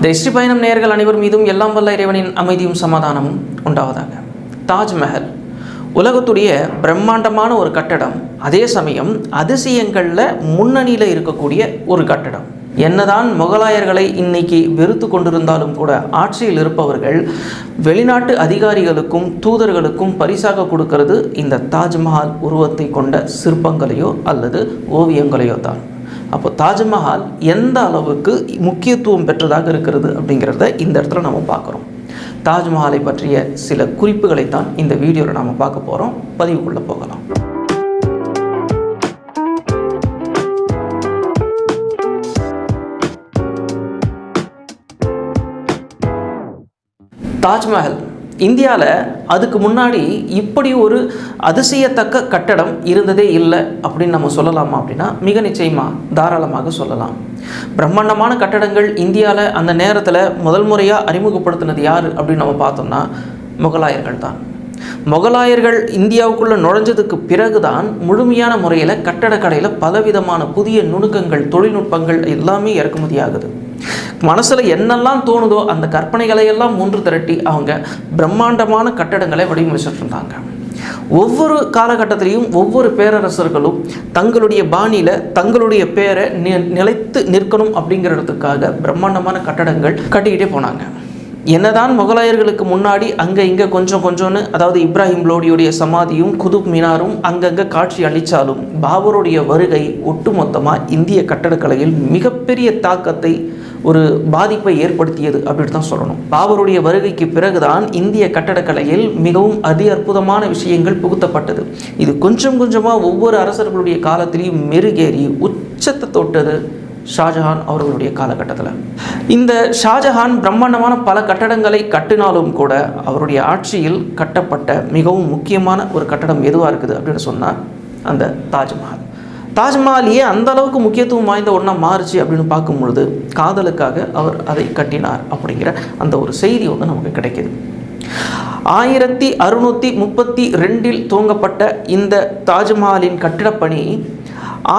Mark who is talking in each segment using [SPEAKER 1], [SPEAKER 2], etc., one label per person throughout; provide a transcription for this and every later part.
[SPEAKER 1] இந்த ஹிஸ்டரி பயணம் நேர்கள் அனைவர் மீதும் எல்லாம் வல்ல இறைவனின் அமைதியும் சமாதானமும் உண்டாவதாக. தாஜ்மஹல் உலகத்துடைய பிரம்மாண்டமான ஒரு கட்டடம். அதே சமயம் அதிசயங்களில் முன்னணியில் இருக்கக்கூடிய ஒரு கட்டடம். என்னதான் முகலாயர்களை இன்னைக்கு வெறுத்து கொண்டிருந்தாலும் கூட ஆட்சியில் இருப்பவர்கள் வெளிநாட்டு அதிகாரிகளுக்கும் தூதர்களுக்கும் பரிசாக கொடுக்கிறது இந்த தாஜ்மஹால் உருவத்தை கொண்ட சிற்பங்களையோ அல்லது ஓவியங்களையோ தான். அப்போ தாஜ்மஹால் எந்த அளவுக்கு முக்கியத்துவம் பெற்றதாக இருக்கிறது அப்படிங்கிறத இந்த இடத்துல நம்ம பார்க்குறோம். தாஜ்மஹாலை பற்றிய சில குறிப்புகளை தான் இந்த வீடியோவில் நாம் பார்க்க போகிறோம் பதிவுக்குள்ளே போகலாம். தாஜ்மஹல் இந்தியாவில் அதுக்கு முன்னாடி இப்படி ஒரு அதிசயத்தக்க கட்டடம் இருந்ததே இல்லை அப்படின்னு நம்ம சொல்லலாமா அப்படின்னா மிக நிச்சயமாக தாராளமாக சொல்லலாம். பிரம்மாண்டமான கட்டடங்கள் இந்தியாவில் அந்த நேரத்தில் முதல் முறையாக அறிமுகப்படுத்தினது யார் அப்படின்னு நம்ம பார்த்தோம்னா முகலாயர்கள் தான். முகலாயர்கள் இந்தியாவுக்குள்ளே நுழைஞ்சதுக்கு பிறகுதான் முழுமையான முறையில் கட்டடக்கலையில் பலவிதமான புதிய நுணுக்கங்கள் தொழில்நுட்பங்கள் எல்லாமே இறக்குமதி ஆகுது. மனசில் என்னெல்லாம் தோணுதோ அந்த கற்பனைகளை எல்லாம் ஒன்று திரட்டி அவங்க பிரம்மாண்டமான கட்டடங்களை வடிவமைச்சிட்டு இருந்தாங்க ஒவ்வொரு காலகட்டத்திலையும் ஒவ்வொரு பேரரசர்களும் தங்களுடைய பாணியில் தங்களுடைய பேரை நிலைத்து நிற்கணும் அப்படிங்கிறதுக்காக பிரம்மாண்டமான கட்டடங்கள் கட்டிக்கிட்டே போனாங்க. என்னதான் முகலாயர்களுக்கு முன்னாடி அங்கே இங்கே கொஞ்சம் கொஞ்சம்னு அதாவது இப்ராஹிம் லோடியுடைய சமாதியும் குதுப் மினாரும் அங்கங்கே காட்சி அளித்தாலும் பாபருடைய வருகை ஒட்டுமொத்தமாக இந்திய கட்டடக்கலையில் மிகப்பெரிய தாக்கத்தை ஒரு பாதிப்பை ஏற்படுத்தியது அப்படின்னு தான் சொல்லணும். பாபருடைய வருகைக்கு பிறகுதான் இந்திய கட்டடக்கலையில் மிகவும் அதி அற்புதமான விஷயங்கள் புகுத்தப்பட்டது. இது கொஞ்சம் கொஞ்சமாக ஒவ்வொரு அரசர்களுடைய காலத்திலையும் மெருகேறி உச்சத்தை தொட்டது ஷாஜஹான் அவர்களுடைய காலகட்டத்தில். இந்த ஷாஜஹான் பிரம்மாண்டமான பல கட்டடங்களை கட்டினாலும் கூட அவருடைய ஆட்சியில் கட்டப்பட்ட மிகவும் முக்கியமான ஒரு கட்டடம் எதுவாக இருக்குது அப்படின்னு சொன்னால் அந்த தாஜ்மஹால். தாஜ்மஹாலையே அந்த அளவுக்கு முக்கியத்துவம் வாய்ந்த ஒன்றா மாறுச்சு அப்படின்னு பார்க்கும் பொழுது காதலுக்காக அவர் அதை கட்டினார் அப்படிங்கிற அந்த ஒரு செய்தி வந்து நமக்கு கிடைக்கிது. ஆயிரத்தி அறுநூற்றி முப்பத்தி ரெண்டில் துவங்கப்பட்ட இந்த தாஜ்மஹாலின் கட்டிடப்பணி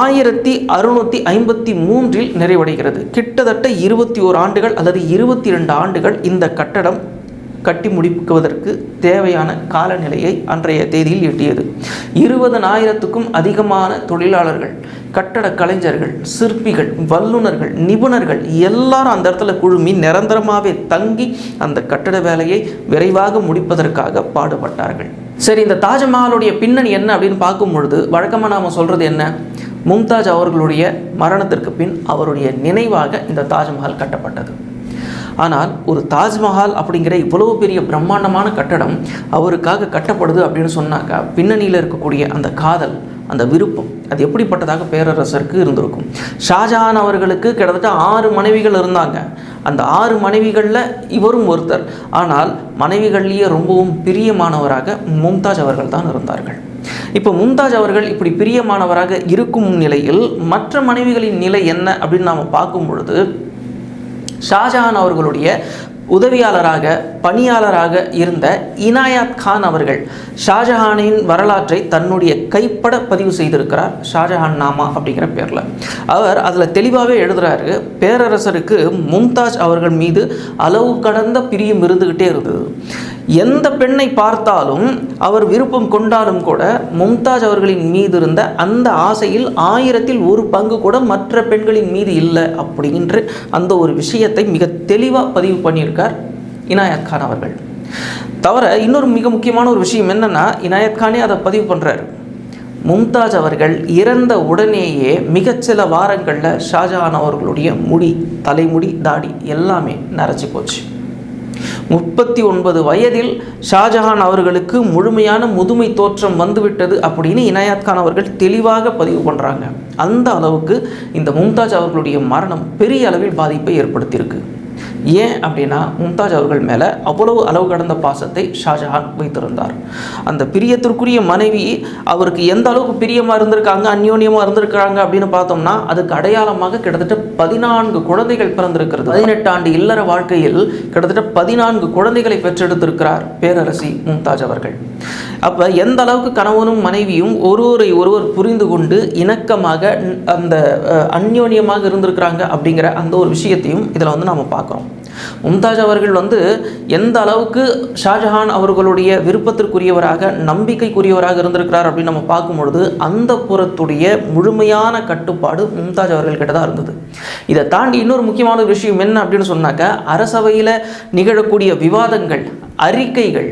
[SPEAKER 1] ஆயிரத்தி அறுநூற்றி ஐம்பத்தி மூன்றில் நிறைவடைகிறது. கிட்டத்தட்ட இருபத்தி ஓர் ஆண்டுகள் அல்லது இருபத்தி ரெண்டு ஆண்டுகள் இந்த கட்டடம் கட்டி முடிக்குவதற்கு தேவையான காலநிலையை அன்றைய தேதியில் எட்டியது. இருபதனாயிரத்துக்கும் அதிகமான தொழிலாளர்கள் கட்டட கலைஞர்கள் சிற்பிகள் வல்லுநர்கள் நிபுணர்கள் எல்லாரும் அந்த இடத்துல குழுமி நிரந்தரமாகவே தங்கி அந்த கட்டட வேலையை விரைவாக முடிப்பதற்காக பாடுபட்டார்கள். சரி இந்த தாஜ்மஹாலுடைய பின்னணி என்ன அப்படின்னு பார்க்கும் பொழுது வழக்கமாக நாம் சொல்கிறது என்ன? மும்தாஜ் அவர்களுடைய மரணத்திற்கு பின் அவருடைய நினைவாக இந்த தாஜ்மஹால் கட்டப்பட்டது. ஆனால் ஒரு தாஜ்மஹால் அப்படிங்கிற இவ்வளவு பெரிய பிரம்மாண்டமான கட்டடம் அவருக்காக கட்டப்படுது அப்படின்னு சொன்னாக்கா பின்னணியில் இருக்கக்கூடிய அந்த காதல் அந்த விருப்பம் அது எப்படிப்பட்டதாக பேரரசருக்கு இருந்திருக்கும்? ஷாஜஹான் அவர்களுக்கு கிட்டத்தட்ட ஆறு மனைவிகள் இருந்தாங்க. அந்த ஆறு மனைவிகளில் இவரும் ஒருத்தர். ஆனால் மனைவிகள்லேயே ரொம்பவும் பிரியமானவராக மும்தாஜ் அவர்கள் தான் இருந்தார்கள். இப்போ மும்தாஜ் அவர்கள் இப்படி பிரியமானவராக இருக்கும் நிலையில் மற்ற மனைவிகளின் நிலை என்ன அப்படின்னு நாம் பார்க்கும் பொழுது ஷாஜஹான் அவர்களுடைய உதவியாளராக பணியாளராக இருந்த இனாயத் கான் அவர்கள் ஷாஜஹானின் வரலாற்றை தன்னுடைய கைப்பட பதிவு செய்திருக்கிறார். ஷாஜஹான் நாமா அப்படிங்கிற பேரில். அவர் அதில் தெளிவாகவே எழுதுகிறாரு பேரரசருக்கு மும்தாஜ் அவர்கள் மீது அளவு கடந்த பிரியம் இருந்துக்கிட்டே இருந்தது. எந்த பெண்ணை பார்த்தாலும் அவர் விருப்பம் கொண்டாலும் கூட மும்தாஜ் அவர்களின் மீது இருந்த அந்த ஆசையில் ஆயிரத்தில் ஒரு பங்கு கூட மற்ற பெண்களின் மீது இல்லை அப்படின்ற அந்த ஒரு விஷயத்தை மிக தெளிவாக பதிவு பண்ணியிருக்கார் இனாயத் கான் அவர்கள். தவிர இன்னொரு மிக முக்கியமான ஒரு விஷயம் என்னென்னா இனாயத் கானே அதை பதிவு பண்ணுறாரு மும்தாஜ் அவர்கள் இறந்த உடனேயே மிகச்சில வாரங்களில் ஷாஜஹான் அவர்களுடைய முடி தலைமுடி தாடி எல்லாமே நரைச்சி போச்சு. முப்பத்தி ஒன்பது வயதில் ஷாஜஹான் அவர்களுக்கு முழுமையான முதுமை தோற்றம் வந்துவிட்டது அப்படின்னு இனாயத் கான் அவர்கள் தெளிவாக பதிவு பண்ணுறாங்க அந்த அளவுக்கு இந்த மும்தாஜ் அவர்களுடைய மரணம் பெரிய அளவில் பாதிப்பை ஏற்படுத்தியிருக்கு. ஏன் அப்படின்னா மும்தாஜ் அவர்கள் மேலே அவ்வளவு அளவு கடந்த பாசத்தை ஷாஜஹான் வைத்திருந்தார். அந்த பிரியத்திற்குரிய மனைவி அவருக்கு எந்த அளவுக்கு பிரியமாக இருந்திருக்காங்க அந்யோன்யமாக இருந்திருக்காங்க அப்படின்னு பார்த்தோம்னா அதுக்கு அடையாளமாக கிட்டத்தட்ட பதினான்கு குழந்தைகள் பிறந்திருக்கிறது. பதினெட்டு ஆண்டு இல்லற வாழ்க்கையில் கிட்டத்தட்ட பதினான்கு குழந்தைகளை பெற்றெடுத்திருக்கிறார் பேரரசி மும்தாஜ் அவர்கள். அப்போ எந்த அளவுக்கு கணவனும் மனைவியும் ஒருவரை ஒருவர் புரிந்து கொண்டு இணக்கமாக அந்த அந்யோன்யமாக இருந்திருக்கிறாங்க அப்படிங்கிற அந்த ஒரு விஷயத்தையும் இதில் வந்து நாம் பார்க்குறோம். மும்தாஜ் அவர்கள் வந்து எந்த அளவுக்கு ஷாஜஹான் அவர்களுடைய விருப்பத்திற்குரியவராக நம்பிக்கைக்குரியவராக இருந்திருக்கிறார் அப்படின்னு நம்ம பார்க்கும்பொழுது அந்த புறத்துடைய முழுமையான கட்டுப்பாடு மும்தாஜ் அவர்கள் கிட்ட தான் இருந்தது. இதை தாண்டி இன்னொரு முக்கியமான ஒரு விஷயம் என்ன அப்படின்னு சொன்னாக்க அரசவையில் நிகழக்கூடிய விவாதங்கள் அறிக்கைகள்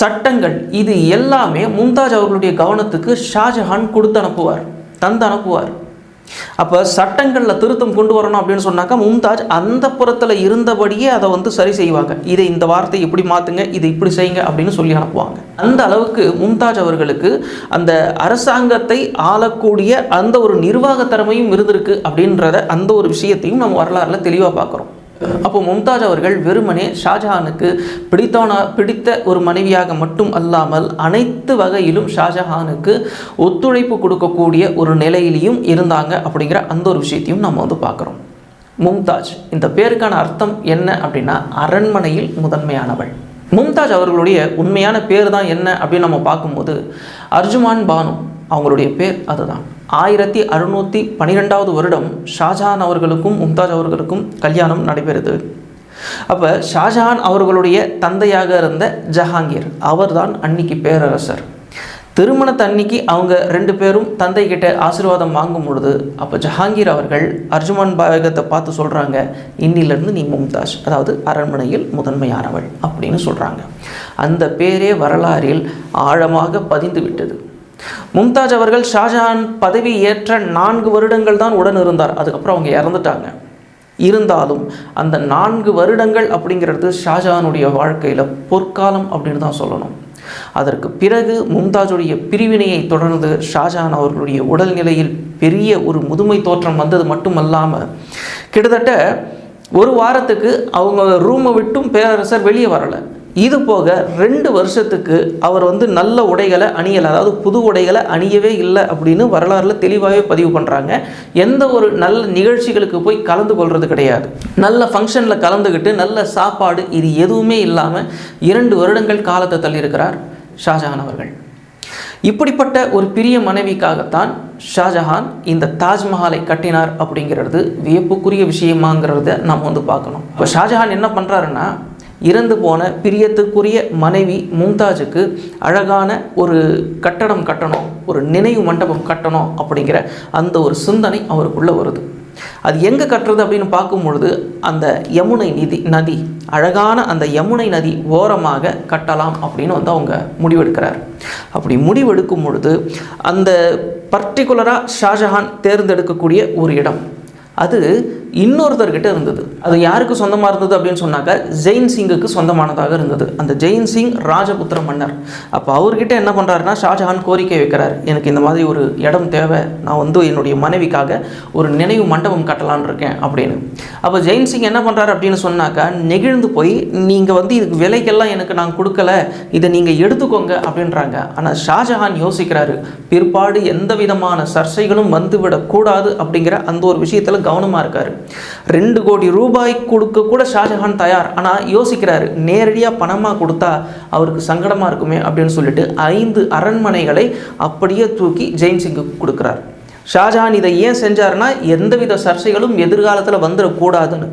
[SPEAKER 1] சட்டங்கள் இது எல்லாமே மும்தாஜ் அவர்களுடைய கவனத்துக்கு ஷாஜஹான் கொடுத்து அனுப்புவார் தந்து அனுப்புவார். அப்போ சட்டங்களில் திருத்தம் கொண்டு வரணும் அப்படின்னு சொன்னாக்கா மும்தாஜ் அந்த புறத்தில் இருந்தபடியே அதை வந்து சரி செய்வாங்க. இதை இந்த வார்த்தை இப்படி மாற்றுங்க இதை இப்படி செய்யுங்க அப்படின்னு சொல்லி அனுப்புவாங்க. அந்த அளவுக்கு மும்தாஜ் அவர்களுக்கு அந்த அரசாங்கத்தை ஆளக்கூடிய அந்த ஒரு நிர்வாக திறமையும் இருந்திருக்கு அப்படின்றத அந்த ஒரு விஷயத்தையும் நம்ம வரலாறுல தெளிவாக பார்க்குறோம். அப்போ மும்தாஜ் அவர்கள் வெறுமனே ஷாஜஹானுக்கு பிடித்தவனா பிடித்த ஒரு மனைவியாக மட்டும் அல்லாமல் அனைத்து வகையிலும் ஷாஜஹானுக்கு ஒத்துழைப்பு கொடுக்கக்கூடிய ஒரு நிலையிலையும் இருந்தாங்க அப்படிங்கிற அந்த ஒரு விஷயத்தையும் நம்ம வந்து பார்க்குறோம். மும்தாஜ் இந்த பேருக்கான அர்த்தம் என்ன அப்படின்னா அரண்மனையில் முதன்மையானவள். மும்தாஜ் அவர்களுடைய உண்மையான பேர் தான் என்ன அப்படின்னு நம்ம பார்க்கும்போது அர்ஜுமான் பானு அவங்களுடைய பேர் அதுதான். ஆயிரத்தி அறுநூற்றி பன்னிரெண்டாவது வருடம் ஷாஜஹான் அவர்களுக்கும் மும்தாஜ் அவர்களுக்கும் கல்யாணம் நடைபெறுது. அப்போ ஷாஜஹான் அவர்களுடைய தந்தையாக இருந்த ஜஹாங்கீர் அவர்தான் அன்னைக்கு பேரரசர். திருமணத்தை அன்னைக்கு அவங்க ரெண்டு பேரும் தந்தை கிட்ட ஆசீர்வாதம் வாங்கும் பொழுது அப்போ ஜஹாங்கீர் அவர்கள் அர்ஜுமான் பாகத்தை பார்த்து சொல்கிறாங்க இன்னிலிருந்து நீ மும்தாஜ் அதாவது அரண்மனையில் முதன்மையானவள் அப்படின்னு சொல்கிறாங்க அந்த பேரே வரலாறில் ஆழமாக பதிந்து விட்டது. மும்தாஜ் அவர்கள் ஷாஜஹான் பதவி ஏற்ற நான்கு வருடங்கள் தான் உடன் இருந்தார். அதுக்கப்புறம் அவங்க இறந்துட்டாங்க. இருந்தாலும் அந்த நான்கு வருடங்கள் அப்படிங்கிறது ஷாஜஹானுடைய வாழ்க்கையில் பொற்காலம் அப்படின்னு தான் சொல்லணும். அதற்கு பிறகு மும்தாஜுடைய பிரிவினையை தொடர்ந்து ஷாஜஹான் அவர்களுடைய உடல்நிலையில் பெரிய ஒரு முதுமை தோற்றம் வந்தது மட்டுமல்லாமல் கிட்டத்தட்ட ஒரு வாரத்துக்கு அவங்க ரூமை விட்டும் பேரரசர் வெளியே வரலை. இது போக ரெண்டு வருஷத்துக்கு அவர் வந்து நல்ல உடைகளை அணியலை அதாவது புது உடைகளை அணியவே இல்லை அப்படின்னு வரலாறுல தெளிவாகவே பதிவு பண்ணுறாங்க எந்த ஒரு நல்ல நிகழ்ச்சிகளுக்கு போய் கலந்து கொள்வது கிடையாது. நல்ல ஃபங்க்ஷனில் கலந்துக்கிட்டு நல்ல சாப்பாடு இது எதுவுமே இல்லாமல் இரண்டு வருடங்கள் காலத்தை தள்ளியிருக்கிறார் ஷாஜஹான் அவர்கள். இப்படிப்பட்ட ஒரு பிரிய மனைவிக்காகத்தான் ஷாஜஹான் இந்த தாஜ்மஹாலை கட்டினார் அப்படிங்கிறது வியப்புக்குரிய விஷயமாங்கிறத நாம் வந்து பார்க்கணும். இப்போ ஷாஜஹான் என்ன பண்ணுறாருன்னா இறந்து போன பிரியத்துக்குரிய மனைவி மும்தாஜுக்கு அழகான ஒரு கட்டடம் கட்டணும் ஒரு நினைவு மண்டபம் கட்டணும் அப்படிங்கிற அந்த ஒரு சிந்தனை அவருக்குள்ளே வருது. அது எங்கே கட்டுறது அப்படின்னு பார்க்கும் பொழுது அந்த யமுனை நிதி நதி அழகான அந்த யமுனை நதி ஓரமாக கட்டலாம் அப்படின்னு வந்து அவங்க முடிவெடுக்கிறார். அப்படி முடிவெடுக்கும் பொழுது அந்த பர்டிகுலராக ஷாஜஹான் தேர்ந்தெடுக்கக்கூடிய ஒரு இடம் அது இன்னொருத்தர்கிட்ட இருந்தது. அது யாருக்கு சொந்தமாக இருந்தது அப்படின்னு சொன்னாக்க ஜெயின் சிங்குக்கு சொந்தமானதாக இருந்தது. அந்த ஜெயின் சிங் ராஜபுத்திர மன்னர். அப்போ அவர்கிட்ட என்ன பண்ணுறாருன்னா ஷாஜஹான் கோரிக்கை வைக்கிறார். எனக்கு இந்த மாதிரி ஒரு இடம் தேவை. நான் வந்து என்னுடைய மனைவிக்காக ஒரு நினைவு மண்டபம் கட்டலான்னு இருக்கேன் அப்படின்னு. அப்போ ஜெயின் சிங் என்ன பண்ணுறாரு அப்படின்னு சொன்னாக்கா நெகிழ்ந்து போய் நீங்கள் வந்து இதுக்கு விலைக்கெல்லாம் எனக்கு நான் கொடுக்கல. இதை நீங்கள் எடுத்துக்கோங்க அப்படின்றாங்க. ஆனால் ஷாஜஹான் யோசிக்கிறாரு பிற்பாடு எந்த விதமான சர்ச்சைகளும் வந்துவிடக்கூடாது அப்படிங்கிற அந்த ஒரு விஷயத்தில் கவனமாக இருக்கார். ரெண்டு கோடி ரூபாய் கொடுக்க கூட ஷாஜஹான் தயார். ஆனால் யோசிக்கிறாரு நேரடியாக பணமாக கொடுத்தா அவருக்கு சங்கடமாக இருக்குமே அப்படின்னு சொல்லிட்டு ஐந்து அரண்மனைகளை அப்படியே தூக்கி ஜெயின் சிங்குக்கு கொடுக்குறார். ஷாஜஹான் இதை ஏன் செஞ்சாருன்னா எந்தவித சர்ச்சைகளும் எதிர்காலத்தில் வந்துடக்கூடாதுன்னு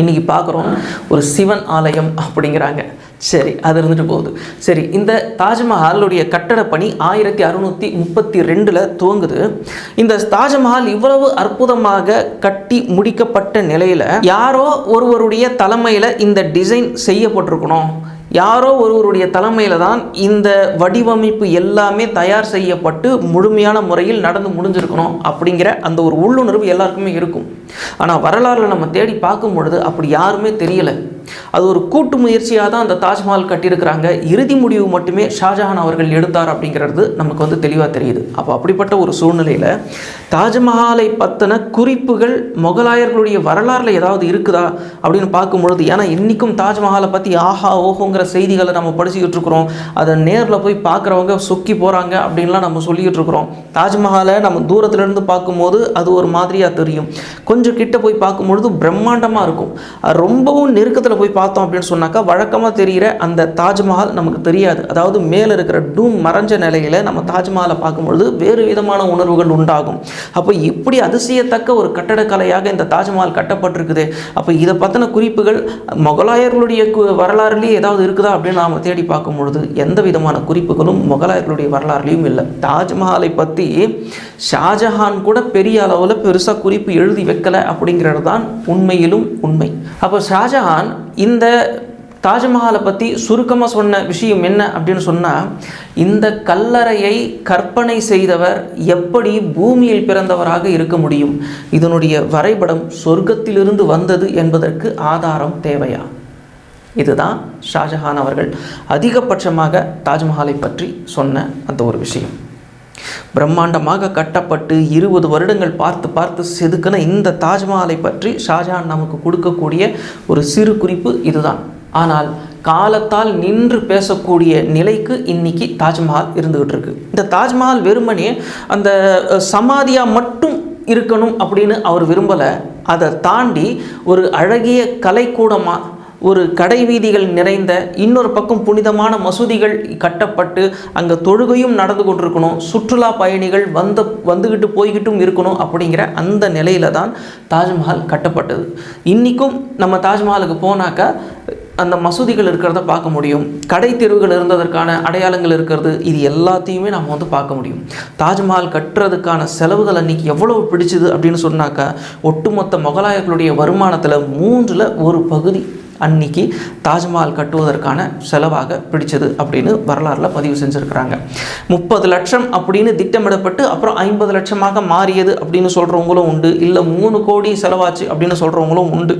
[SPEAKER 1] இன்னைக்கு பார்க்குறோம் ஒரு சிவன் ஆலயம் அப்படிங்கிறாங்க. சரி அது இருந்துட்டு போகுது. சரி இந்த தாஜ்மஹாலுடைய கட்டட பணி ஆயிரத்தி அறுநூற்றி முப்பத்தி ரெண்டில் துவங்குது. இந்த தாஜ்மஹால் இவ்வளவு அற்புதமாக கட்டி முடிக்கப்பட்ட நிலையில் யாரோ ஒருவருடைய தலைமையில் இந்த டிசைன் செய்யப்பட்டிருக்கணும். யாரோ ஒருவருடைய தலைமையில் தான் இந்த வடிவமைப்பு எல்லாமே தயார் செய்யப்பட்டு முழுமையான முறையில் நடந்து முடிஞ்சிருக்கணும் அப்படிங்கிற அந்த ஒரு உள்ளுணர்வு எல்லாருக்குமே இருக்கும். ஆனால் வரலாறுல நம்ம தேடி பார்க்கும் பொழுது அப்படி யாருமே தெரியலை. அது ஒரு கூட்டு முயற்சியாக தான் அந்த தாஜ்மஹால் கட்டியிருக்கிறாங்க. இறுதி முடிவு மட்டுமே ஷாஜஹான் அவர்கள் எடுத்தார் அப்படிங்கிறது நமக்கு வந்து தெளிவாக தெரியுது. அப்போ அப்படிப்பட்ட ஒரு சூழ்நிலையில் தாஜ்மஹாலை பற்றின குறிப்புகள் முகலாயர்களுடைய வரலாறில் ஏதாவது இருக்குதா அப்படின்னு பார்க்கும் பொழுது ஏன்னா இன்றைக்கும் தாஜ்மஹாலை பற்றி ஆஹா ஓஹோங்கிற செய்திகளை நம்ம படிச்சுக்கிட்டு இருக்கிறோம். அதை நேரில் போய் பார்க்குறவங்க சொக்கி போகிறாங்க அப்படின்லாம் நம்ம சொல்லிக்கிட்டு இருக்கிறோம். தாஜ்மஹாலை நம்ம தூரத்துலேருந்து பார்க்கும்போது அது ஒரு மாதிரியாக தெரியும். கொஞ்சம் கிட்ட போய் பார்க்கும்பொழுது பிரம்மாண்டமாக இருக்கும். ரொம்பவும் நெருக்கத்தில் போய் பார்த்தோம் அப்படின்னு சொன்னாக்கா வழக்கமாக தெரிகிற அந்த தாஜ்மஹால் நமக்கு தெரியாது. அதாவது மேலே இருக்கிற டூம் மறைஞ்ச நிலையில் நம்ம தாஜ்மஹாலை பார்க்கும்பொழுது வேறு விதமான உணர்வுகள் உண்டாகும். அப்போ இப்படி அதிசயத்தக்க ஒரு கட்டடக்கலையாக இந்த தாஜ்மஹால் கட்டப்பட்டிருக்குது. அப்போ இதை பற்றின குறிப்புகள் முகலாயர்களுடைய வரலாறுலேயே ஏதாவது இருக்குதா அப்படின்னு நாம் தேடி பார்க்கும் பொழுது எந்த விதமான குறிப்புகளும் முகலாயர்களுடைய வரலாறுலேயும் இல்லை. தாஜ்மஹாலை பற்றி ஷாஜஹான் கூட பெரிய அளவில் பெருசாக குறிப்பு எழுதி வைக்கல. அப்படிங்கிறது தான் உண்மையிலும் உண்மை. அப்போ ஷாஜஹான் இந்த தாஜ்மஹாலை பற்றி சுருக்கமாக சொன்ன விஷயம் என்ன அப்படின்னு சொன்னால் இந்த கல்லறையை கற்பனை செய்தவர் எப்படி பூமியில் பிறந்தவராக இருக்க முடியும்? இதனுடைய வரைபடம் சொர்க்கத்திலிருந்து வந்தது என்பதற்கு ஆதாரம் தேவையா? இதுதான் ஷாஜஹான் அவர்கள் அதிகபட்சமாக தாஜ்மஹாலை பற்றி சொன்ன அந்த ஒரு விஷயம். பிரம்மாண்டமாக கட்டப்பட்டு இருபது வருடங்கள் பார்த்து பார்த்து செதுக்கின இந்த தாஜ்மஹாலை பற்றி ஷாஜஹான் நமக்கு கொடுக்கக்கூடிய ஒரு சிறு குறிப்பு இதுதான். ஆனால் காலத்தால் நின்று பேசக்கூடிய நிலைக்கு இன்னைக்கு தாஜ்மஹால் இருந்துகிட்டு இருக்கு. இந்த தாஜ்மஹால் வெறுமனே அந்த சமாதியாக மட்டும் இருக்கணும் அப்படின்னு அவர் விரும்பலை. அதை தாண்டி ஒரு அழகிய கலைக்கூடமாக ஒரு கடை வீதிகள் நிறைந்த இன்னொரு பக்கம் புனிதமான மசூதிகள் கட்டப்பட்டு அங்கே தொழுகையும் நடந்து கொண்டிருக்கணும். சுற்றுலா பயணிகள் வந்த வந்துக்கிட்டு போய்கிட்டும் இருக்கணும் அப்படிங்கிற அந்த நிலையில தான் தாஜ்மஹால் கட்டப்பட்டது. இன்றைக்கும் நம்ம தாஜ்மஹாலுக்கு போனாக்கா அந்த மசூதிகள் இருக்கிறத பார்க்க முடியும். கடை தெருவுகள் இருந்ததற்கான அடையாளங்கள் இருக்கிறது. இது எல்லாத்தையுமே நம்ம வந்து பார்க்க முடியும். தாஜ்மஹால் கட்டுறதுக்கான செலவுகள் அன்னைக்கு எவ்வளவு பிடிச்சது அப்படின்னு சொன்னாக்கா ஒட்டுமொத்த முகலாயர்களுடைய வருமானத்தில் மூன்றில் ஒரு பகுதி அன்னைக்கு தாஜ்மஹால் கட்டுவதற்கான செலவாக பிடிச்சது அப்படின்னு வரலாறில் பதிவு செஞ்சுருக்கிறாங்க. முப்பது லட்சம் அப்படின்னு திட்டமிடப்பட்டு அப்புறம் ஐம்பது லட்சமாக மாறியது அப்படின்னு சொல்கிறவங்களும் உண்டு. இல்லை மூணு கோடி செலவாச்சு அப்படின்னு சொல்கிறவங்களும் உண்டு.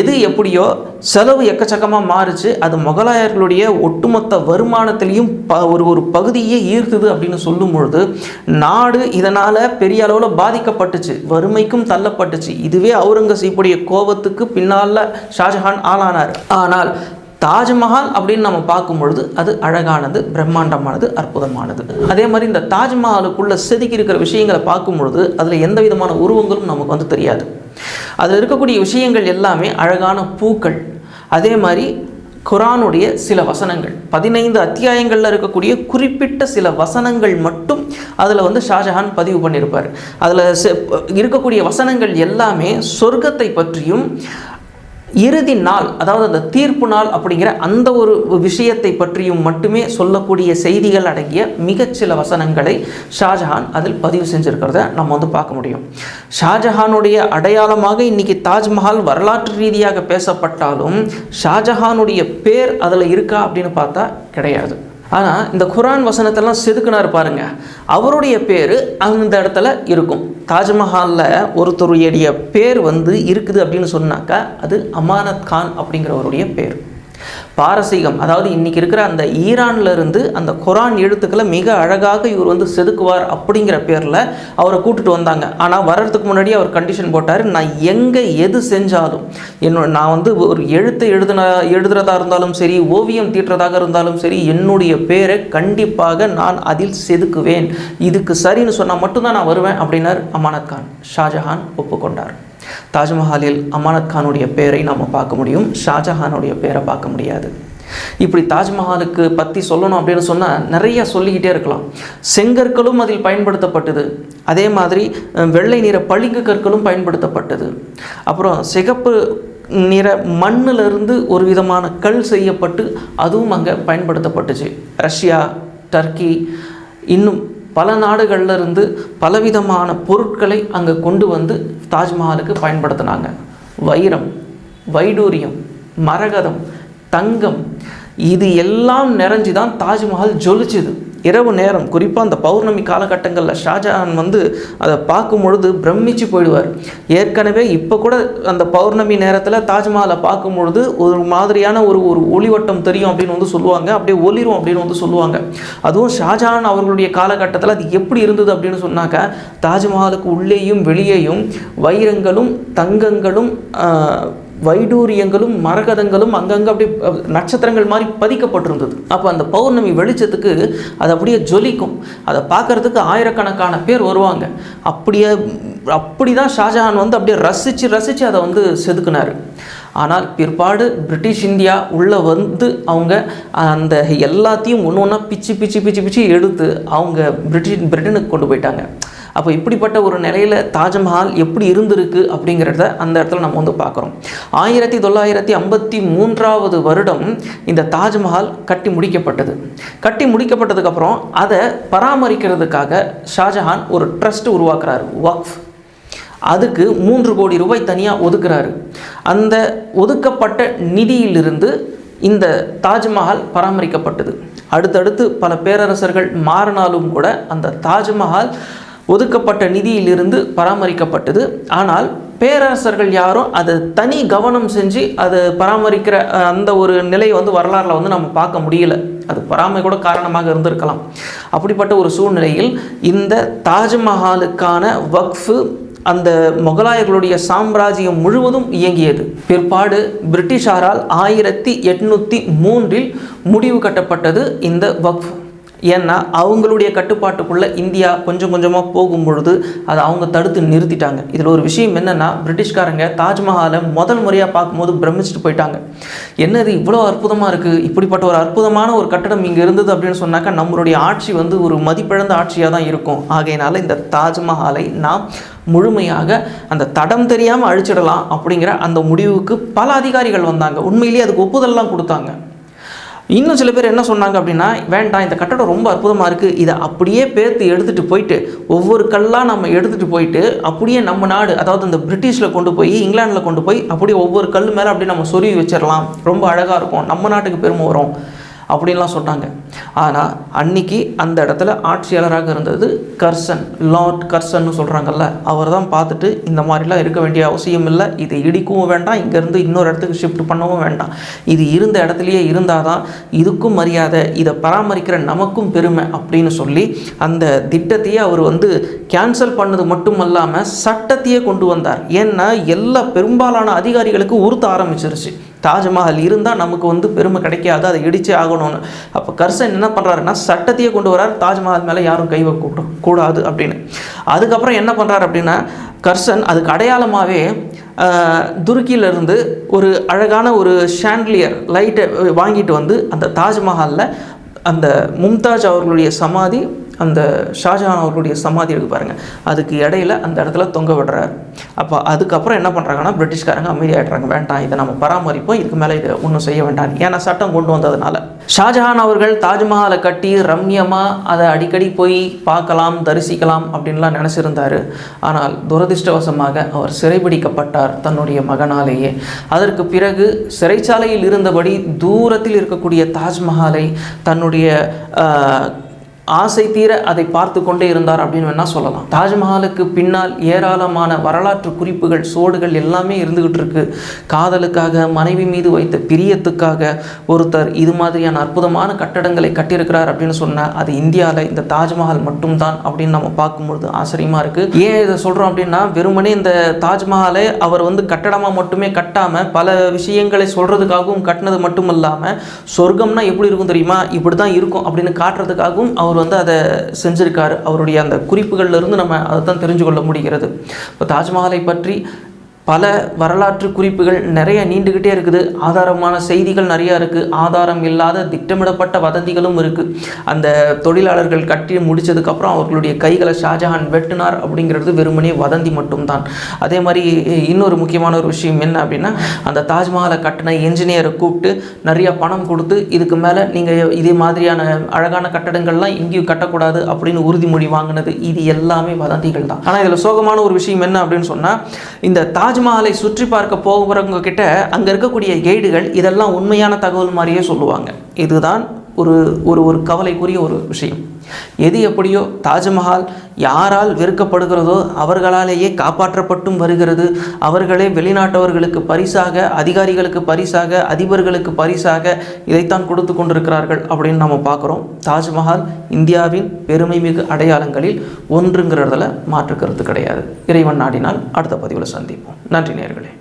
[SPEAKER 1] எது எப்படியோ செலவு எக்கச்சக்கமாக மாறுச்சு. அது முகலாயர்களுடைய ஒட்டுமொத்த வருமானத்திலையும் ப ஒரு ஒரு பகுதியே ஈர்த்துது அப்படின்னு சொல்லும் பொழுது நாடு இதனால் பெரிய அளவில் பாதிக்கப்பட்டுச்சு. வறுமைக்கும் தள்ளப்பட்டுச்சு. இதுவே அவுரங்கசீப்புடைய கோபத்துக்கு பின்னால் ஷாஜஹான் ஆளானார். ஆனால் தாஜ்மஹால் அப்படின்னு நம்ம பார்க்கும் பொழுது அது அழகானது பிரம்மாண்டமானது அற்புதமானது. அதே மாதிரி இந்த தாஜ்மஹாலுக்குள்ள செதுக்கி இருக்கிற விஷயங்களை பார்க்கும் பொழுது அதில் எந்த விதமான உருவங்களும் நமக்கு வந்து தெரியாது. அதில் இருக்கக்கூடிய விஷயங்கள் எல்லாமே அழகான பூக்கள். அதே மாதிரி குரானுடைய சில வசனங்கள். பதினைந்து அத்தியாயங்களில் இருக்கக்கூடிய குறிப்பிட்ட சில வசனங்கள் மட்டும் அதில் வந்து ஷாஜஹான் பதிவு பண்ணியிருப்பார். அதில் இருக்கக்கூடிய வசனங்கள் எல்லாமே சொர்க்கத்தை பற்றியும் இறுதி நாள் அதாவது அந்த தீர்ப்பு நாள் அப்படிங்கிற அந்த ஒரு விஷயத்தை பற்றியும் மட்டுமே சொல்லக்கூடிய செய்திகள் அடங்கிய மிகச்சில வசனங்களை ஷாஜஹான் அதில் பதிவு செஞ்சுருக்கிறத நம்ம வந்து பார்க்க முடியும். ஷாஜஹானுடைய அடையாளமாக இன்னைக்கு தாஜ்மஹால் வரலாற்று ரீதியாக பேசப்பட்டாலும் ஷாஜஹானுடைய பேர் அதில் இருக்கா அப்படின்னு பார்த்தா கிடையாது. ஆனால் இந்த குரான் வசனத்தெல்லாம் செதுக்குனார் பாருங்க. அவருடைய பேர் அந்த இடத்துல இருக்கும். தாஜ்மஹாலில் ஒருத்தருடைய பேர் வந்து இருக்குது அப்படின்னு சொன்னாக்கா அது அமானத் கான் அப்படிங்கிறவருடைய பேர். பாரசீகம். அதாவது இன்னைக்கு இருக்கிற அந்த ஈரான்ல இருந்து அந்த குரான் எழுத்துக்களை மிக அழகாக இவர் வந்து செதுக்குவார் அப்படிங்கிற பேரில் அவரை கூட்டிட்டு வந்தாங்க. ஆனால் வர்றதுக்கு முன்னாடி அவர் கண்டிஷன் போட்டார் நான் எங்கே எது செஞ்சாலும் என்னோட நான் வந்து ஒரு எழுத்து எழுதுன எழுதுறதா இருந்தாலும் சரி ஓவியம் தீட்டுறதாக இருந்தாலும் சரி என்னுடைய பேரை கண்டிப்பாக நான் அதில் செதுக்குவேன். இதுக்கு சரின்னு சொன்னால் மட்டும்தான் நான் வருவேன் அப்படின்னார் அமானத் கான் ஷாஜஹான் ஒப்புக்கொண்டார். தாஜ்மஹாலில் அமானத் கானுடைய பேரை நாம் பார்க்க முடியும். ஷாஜஹானுடைய பேரை பார்க்க முடியாது. இப்படி தாஜ்மஹாலுக்கு பற்றி சொல்லணும் அப்படின்னு சொன்னால் நிறைய சொல்லிக்கிட்டே இருக்கலாம். செங்கற்களும் அதில் பயன்படுத்தப்பட்டது. அதே மாதிரி வெள்ளை நிற பளிங்கு கற்களும் பயன்படுத்தப்பட்டது. அப்புறம் சிகப்பு நிற மண்ணிலிருந்து ஒரு விதமான கல் செய்யப்பட்டு அதுவும் அங்கே பயன்படுத்தப்பட்டுச்சு. ரஷ்யா டர்க்கி இன்னும் பல நாடுகளில் இருந்து பலவிதமான பொருட்களை அங்கே கொண்டு வந்து தாஜ்மஹாலுக்கு பயன்படுத்தினாங்க. வைரம் வைடூரியம் மரகதம் தங்கம் இது எல்லாம் நிறைஞ்சு தான் தாஜ்மஹால் ஜொலிச்சுது. இரவு நேரம் குறிப்பாக அந்த பௌர்ணமி காலகட்டங்களில் ஷாஜஹான் வந்து அதை பார்க்கும் பொழுது பிரமிச்சு போயிடுவார். ஏற்கனவே இப்போ கூட அந்த பௌர்ணமி நேரத்தில் தாஜ்மஹாலை பார்க்கும் பொழுது ஒரு மாதிரியான ஒரு ஒரு ஒளிவட்டம் தெரியும் அப்படின்னு வந்து சொல்லுவாங்க. அப்படியே ஒளிரும் அப்படின்னு வந்து சொல்லுவாங்க. அதுவும் ஷாஜஹான் அவர்களுடைய காலகட்டத்தில் அது எப்படி இருந்தது அப்படின்னு சொன்னாக்க தாஜ்மஹாலுக்கு உள்ளேயும் வெளியேயும் வைரங்களும் தங்கங்களும் வைடூரியங்களும் மரகதங்களும் அங்கங்கே அப்படியே நட்சத்திரங்கள் மாதிரி பதிக்கப்பட்டிருந்தது. அப்போ அந்த பௌர்ணமி வெளிச்சத்துக்கு அது அப்படியே ஜொலிக்கும். அதை பார்க்கறதுக்கு ஆயிரக்கணக்கான பேர் வருவாங்க. அப்படியே அப்படி தான் ஷாஜஹான் வந்து அப்படியே ரசித்து ரசித்து அதை வந்து செதுக்குனார். ஆனால் பிற்பாடு பிரிட்டிஷ் இந்தியா உள்ளே வந்து அவங்க அந்த எல்லாத்தையும் ஒன்று ஒன்றா பிச்சு பிச்சு பிச்சு பிச்சு எடுத்து அவங்க பிரிட்டிஷ் பிரிட்டனுக்கு கொண்டு போயிட்டாங்க. அப்போ இப்படிப்பட்ட ஒரு நிலையில் தாஜ்மஹால் எப்படி இருந்திருக்கு அப்படிங்கிறத அந்த இடத்துல நம்ம வந்து பார்க்குறோம். ஆயிரத்தி தொள்ளாயிரத்தி ஐம்பத்தி மூன்றாவது வருடம் இந்த தாஜ்மஹால் கட்டி முடிக்கப்பட்டது. கட்டி முடிக்கப்பட்டதுக்கப்புறம் அதை பராமரிக்கிறதுக்காக ஷாஜஹான் ஒரு ட்ரஸ்ட் உருவாக்குறாரு வக்ஃப். அதுக்கு மூன்று கோடி ரூபாய் தனியாக ஒதுக்குறாரு. அந்த ஒதுக்கப்பட்ட நிதியிலிருந்து இந்த தாஜ்மஹால் பராமரிக்கப்பட்டது. அடுத்தடுத்து பல பேரரசர்கள் மாறினாலும் கூட அந்த தாஜ்மஹால் ஒதுக்கப்பட்ட நிதியிலிருந்து பராமரிக்கப்பட்டது. ஆனால் பேரரசர்கள் யாரும் அதை தனி கவனம் செஞ்சு அதை பராமரிக்கிற அந்த ஒரு நிலையை வந்து வரலாறில் வந்து நம்ம பார்க்க முடியல. அது பராமரி கூட காரணமாக இருந்திருக்கலாம். அப்படிப்பட்ட ஒரு சூழ்நிலையில் இந்த தாஜ்மஹாலுக்கான வக்ஃபு அந்த முகலாயர்களுடைய சாம்ராஜ்யம் முழுவதும் இயங்கியது. பிற்பாடு பிரிட்டிஷாரால் ஆயிரத்தி எட்நூற்றி மூன்றில் முடிவு கட்டப்பட்டது இந்த வக்ஃப். ஏன்னா அவங்களுடைய கட்டுப்பாட்டுக்குள்ளே இந்தியா கொஞ்சம் கொஞ்சமாக போகும் பொழுது அதை அவங்க தடுத்து நிறுத்திட்டாங்க. இதில் ஒரு விஷயம் என்னென்னா பிரிட்டிஷ்காரங்க தாஜ்மஹாலை முதல் முறையாக பார்க்கும்போது பிரமிச்சுட்டு போயிட்டாங்க. என்னது இவ்வளோ அற்புதமாக இருக்குது இப்படிப்பட்ட ஒரு அற்புதமான ஒரு கட்டடம் இங்கே இருந்தது அப்படின்னு சொன்னாக்கா நம்மளுடைய ஆட்சி வந்து ஒரு மதிப்பிழந்த ஆட்சியாக தான் இருக்கும். ஆகையினால இந்த தாஜ்மஹாலை நாம் முழுமையாக அந்த தடம் தெரியாமல் அழிச்சிடலாம் அப்படிங்கிற அந்த முடிவுக்கு பல அதிகாரிகள் வந்தாங்க. உண்மையிலேயே அதுக்கு ஒப்புதல்லாம் கொடுத்தாங்க. இன்னும் சில பேர் என்ன சொன்னாங்க அப்படின்னா வேண்டாம் இந்த கட்டடம் ரொம்ப அற்புதமாக இருக்குது இதை அப்படியே பேர்த்து எடுத்துகிட்டு போயிட்டு ஒவ்வொரு கல்லாக நம்ம எடுத்துகிட்டு போயிட்டு அப்படியே நம்ம நாடு அதாவது இந்த பிரிட்டிஷில் கொண்டு போய் இங்கிலாந்தில் கொண்டு போய் அப்படியே ஒவ்வொரு கல் மேலே அப்படியே நம்ம சொருவி வச்சிடலாம் ரொம்ப அழகாக இருக்கும். நம்ம நாட்டுக்கு பெருமை வரும். அப்படின்லாம் சொன்னாங்க. ஆனால் அன்னைக்கு அந்த இடத்துல ஆட்சியாளராக இருந்தது கர்சன் லார்ட் கர்சன்னு சொல்கிறாங்கல்ல அவர் தான் பார்த்துட்டு இந்த மாதிரிலாம் இருக்க வேண்டிய அவசியம் இல்லை இதை இடிக்கவும் வேண்டாம் இங்கேருந்து இன்னொரு இடத்துக்கு ஷிஃப்ட் பண்ணவும் வேண்டாம். இது இருந்த இடத்துலையே இருந்தால் தான் இதுக்கும் மரியாதை இதை பராமரிக்கிற நமக்கும் பெருமை அப்படின்னு சொல்லி அந்த திட்டத்தையே அவர் வந்து கேன்சல் பண்ணது மட்டும் இல்லாமல் சட்டத்தையே கொண்டு வந்தார். ஏன்னா எல்லா பெரும்பாலான அதிகாரிகளுக்கு உறுத்த ஆரம்பிச்சிருச்சு. தாஜ்மஹால் இருந்தால் நமக்கு வந்து பெருமை கிடைக்காது அதை இடிச்சே ஆகணும்னு. அப்போ கர்சன் என்ன பண்ணுறாருன்னா சட்டத்தையே கொண்டு வரார் தாஜ்மஹால் மேலே யாரும் கை வைக்க கூடாது அப்படின்னு. அதுக்கப்புறம் என்ன பண்ணுறாரு அப்படின்னா கர்சன் அதுக்கு அடையாளமாகவே துருக்கியிலிருந்து ஒரு அழகான ஒரு ஷாண்ட்லியர் லைட்டை வாங்கிட்டு வந்து அந்த தாஜ்மஹாலில் அந்த மும்தாஜ் அவர்களுடைய சமாதி அந்த ஷாஜஹான் அவர்களுடைய சமாதி இருக்கு பாருங்கள் அதுக்கு இடையில அந்த இடத்துல தொங்க விடுறாரு. அப்போ அதுக்கப்புறம் என்ன பண்ணுறாங்கன்னா பிரிட்டிஷ்காரங்க அமைதியாகிடுறாங்க வேண்டாம் இதை நம்ம பராமரிப்போம். இதுக்கு மேலே இதை ஒன்றும் செய்ய வேண்டாம். ஏன்னா சட்டம் கொண்டு வந்ததுனால. ஷாஜஹான் அவர்கள் தாஜ்மஹாலை கட்டி ரம்யமாக அதை அடிக்கடி போய் பார்க்கலாம் தரிசிக்கலாம் அப்படின்லாம் நினச்சிருந்தார். ஆனால் துரதிர்ஷ்டவசமாக அவர் சிறைபிடிக்கப்பட்டார் தன்னுடைய மகனாலேயே. அதற்கு பிறகு சிறைச்சாலையில் இருந்தபடி தூரத்தில் இருக்கக்கூடிய தாஜ்மஹாலை தன்னுடைய ஆசை தீர அதை பார்த்து கொண்டே இருந்தார் அப்படின்னு வேணால் சொல்லலாம். தாஜ்மஹாலுக்கு பின்னால் ஏராளமான வரலாற்று குறிப்புகள் சோடுகள் எல்லாமே இருந்துகிட்டு இருக்கு. காதலுக்காக மனைவி மீது வைத்த பிரியத்துக்காக ஒருத்தர் இது மாதிரியான அற்புதமான கட்டடங்களை கட்டியிருக்கிறார் அப்படின்னு சொன்னால் அது இந்தியாவில் இந்த தாஜ்மஹால் மட்டும்தான் அப்படின்னு நம்ம பார்க்கும்பொழுது ஆச்சரியமாக இருக்குது ஏன் இதை சொல்கிறோம் அப்படின்னா வெறுமனே இந்த தாஜ்மஹாலை அவர் வந்து கட்டடமாக மட்டுமே கட்டாமல் பல விஷயங்களை சொல்கிறதுக்காகவும் கட்டினது மட்டும் இல்லாமல் சொர்க்கம்னா எப்படி இருக்கும் தெரியுமா? இப்படி தான் இருக்கும் அப்படின்னு காட்டுறதுக்காகவும் அவர் வந்து அதை செஞ்சிருக்காரு. அவருடைய அந்த குறிப்புகளிலிருந்து நம்ம அதை தான் தெரிஞ்சு கொள்ள முடிகிறது. இப்போ தாஜ்மஹாலை பற்றி பல வரலாற்று குறிப்புகள் நிறைய நீண்டுக்கிட்டே இருக்குது. ஆதாரமான செய்திகள் நிறையா இருக்குது ஆதாரம் இல்லாத திட்டமிடப்பட்ட வதந்திகளும் இருக்குது அந்த தொழிலாளர்கள் கட்டி முடிச்சதுக்கப்புறம் அவர்களுடைய கைகளை ஷாஜஹான் வெட்டினார் அப்படிங்கிறது வெறுமனே வதந்தி மட்டும்தான். அதே மாதிரி இன்னொரு முக்கியமான ஒரு விஷயம் என்ன அப்படின்னா அந்த தாஜ்மஹாலை கட்டின என்ஜினியரை கூப்பிட்டு நிறைய பணம் கொடுத்து இதுக்கு மேலே நீங்கள் இதே மாதிரியான அழகான கட்டடங்கள்லாம் எங்கேயும் கட்டக்கூடாது அப்படின்னு உறுதிமொழி வாங்கினது. இது எல்லாமே வதந்திகள் தான். ஆனால் இதில் சோகமான ஒரு விஷயம் என்ன அப்படின்னு சொன்னால் இந்த தாஜ் தாஜ்மஹாலை சுற்றி பார்க்க போகிறவங்க கிட்ட அங்கே இருக்கக்கூடிய கைடுகள் இதெல்லாம் உண்மையான தகவல் மாதிரியே சொல்லுவாங்க. இதுதான் ஒரு ஒரு ஒரு கவலைக்குரிய ஒரு விஷயம். எது எப்படியோ தாஜ்மஹால் யாரால் வெறுக்கப்படுகிறதோ அவர்களாலேயே காப்பாற்றப்பட்டும் வருகிறது. அவர்களே வெளிநாட்டவர்களுக்கு பரிசாக அதிகாரிகளுக்கு பரிசாக அதிபர்களுக்கு பரிசாக இதைத்தான் கொடுத்து கொண்டிருக்கிறார்கள் அப்படின்னு நம்ம பார்க்குறோம். தாஜ்மஹால் இந்தியாவின் பெருமை மிகு அடையாளங்களில் ஒன்றுங்கிறதுல மாற்று கருத்து கிடையாது. இறைவன் நாடினால் அடுத்த பதிவில் சந்திப்போம். நன்றி நேர்களே